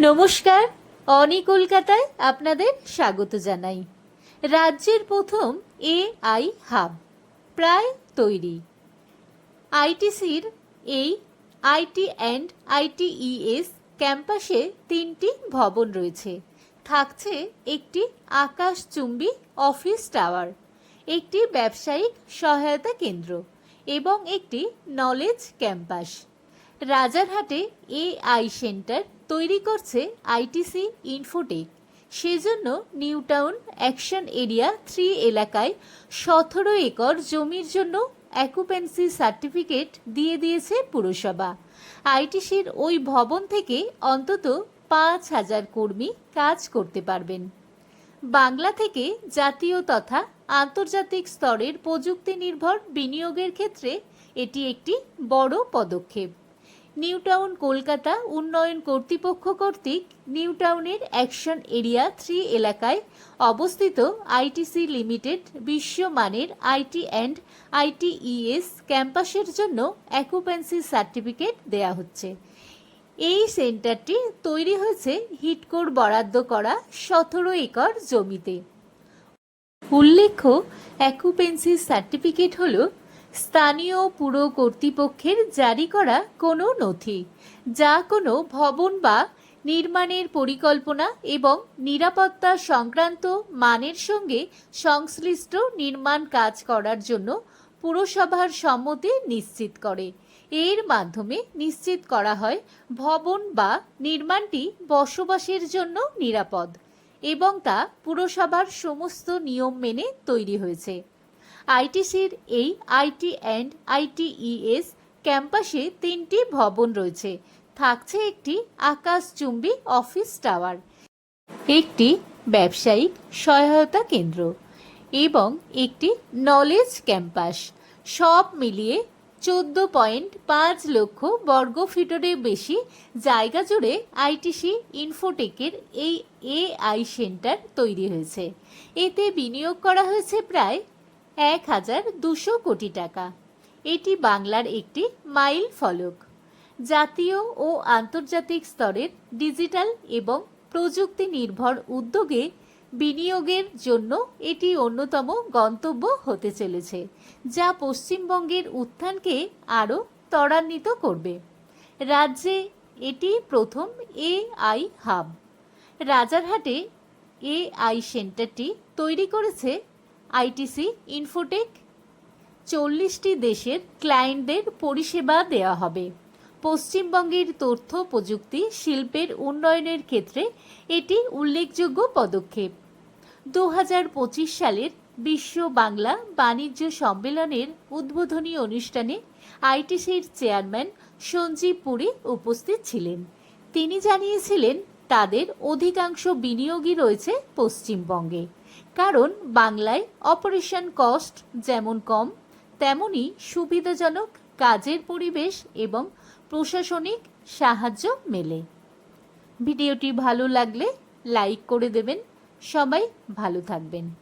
নমস্কার, অনি কলকাতায় আপনাদের স্বাগত জানাই। রাজ্যের প্রথম এ আই হাব প্রায় তৈরি। আইটিসির এই আইটি অ্যান্ড আইটিইএস ক্যাম্পাসে তিনটি ভবন রয়েছে। থাকছে একটি আকাশচুম্বী অফিস টাওয়ার, একটি ব্যবসায়িক সহায়তা কেন্দ্র এবং একটি নলেজ ক্যাম্পাস। রাজারহাটে এআই সেন্টার তৈরি করছে আইটিসি ইনফোটেক। সেজন্য New Town action area three এলাকায় সতেরো একর জমির জন্য অ্যাকুপেন্সি সার্টিফিকেট দিয়ে দিয়েছে পুরসভা। আইটিসির ওই ভবন থেকে অন্তত পাঁচ হাজার কর্মী কাজ করতে পারবেন। বাংলা থেকে জাতীয় তথা আন্তর্জাতিক স্তরের প্রযুক্তি নির্ভর বিনিয়োগের ক্ষেত্রে এটি একটি বড় পদক্ষেপ। নিউ টাউন কলকাতা উন্নয়ন কর্তৃপক্ষ কর্তৃক নিউ টাউনের অ্যাকশন এরিয়া থ্রি এলাকায় অবস্থিত আইটিসি লিমিটেড বিশ্বমানের আইটি অ্যান্ড আইটিইএস ক্যাম্পাসের জন্য অ্যাকুপেন্সি সার্টিফিকেট দেয়া হচ্ছে। এই সেন্টারটি তৈরি হয়েছে হিটকোর বরাদ্দ করা সতেরো একর জমিতে। উল্লেখ্য, অ্যাকুপেন্সি সার্টিফিকেট হল স্থানীয় পুর কর্তৃপক্ষের জারি করা কোনো নথি, যা কোনো ভবন বা নির্মাণের পরিকল্পনা এবং নিরাপত্তা সংক্রান্ত মানের সঙ্গে সংশ্লিষ্ট নির্মাণ কাজ করার জন্য পুরসভার সম্মতি নিশ্চিত করে। এর মাধ্যমে নিশ্চিত করা হয় ভবন বা নির্মাণটি বসবাসের জন্য নিরাপদ এবং তা পুরসভার সমস্ত নিয়ম মেনে তৈরি হয়েছে। আইটিসির এই আইটি অ্যান্ড আইটিইএস ক্যাম্পাসে তিনটি ভবন রয়েছে। থাকছে একটি আকাশচুম্বী অফিস টাওয়ার, একটি ব্যবসায়িক সহায়তা কেন্দ্র এবং একটি নলেজ ক্যাম্পাস। সব মিলিয়ে চোদ্দ পয়েন্ট পাঁচ লক্ষ বর্গ ফিটের বেশি জায়গা জুড়ে আইটিসি ইনফোটেকের এই এআই সেন্টার তৈরি হয়েছে। এতে বিনিয়োগ করা হয়েছে প্রায় এক হাজার দুশো কোটি টাকা। এটি বাংলার একটি মাইল ফলক। জাতীয় ও আন্তর্জাতিক স্তরের ডিজিটাল এবং প্রযুক্তি নির্ভর উদ্যোগে বিনিয়োগের জন্য এটি অন্যতম গন্তব্য হতে চলেছে, যা পশ্চিমবঙ্গের উত্থানকে আরও ত্বরান্বিত করবে। রাজ্যে এটি প্রথম এআই হাব। রাজারহাটে এআই সেন্টারটি তৈরি করেছে আইটিসি, ইনফোটেক, চল্লিশটি দেশের ক্লায়েন্টদের পরিষেবা দেওয়া হবে। পশ্চিমবঙ্গের তথ্য প্রযুক্তি শিল্পের উন্নয়নের ক্ষেত্রে এটি উল্লেখযোগ্য পদক্ষেপ। দু সালের বিশ্ব বাংলা বাণিজ্য সম্মেলনের উদ্বোধনী অনুষ্ঠানে আইটিসির চেয়ারম্যান সঞ্জীব পুরী উপস্থিত ছিলেন। তিনি জানিয়েছিলেন, তাদের অধিকাংশ বিনিয়োগই রয়েছে পশ্চিমবঙ্গে। কারণ বাংলায় অপারেশন কস্ট যেমন কম তেমনই সুবিধাজনক কাজের পরিবেশ এবং প্রশাসনিক সাহায্য মেলে। ভিডিওটি ভালো লাগলে লাইক করে দেবেন। সবাই ভালো থাকবেন।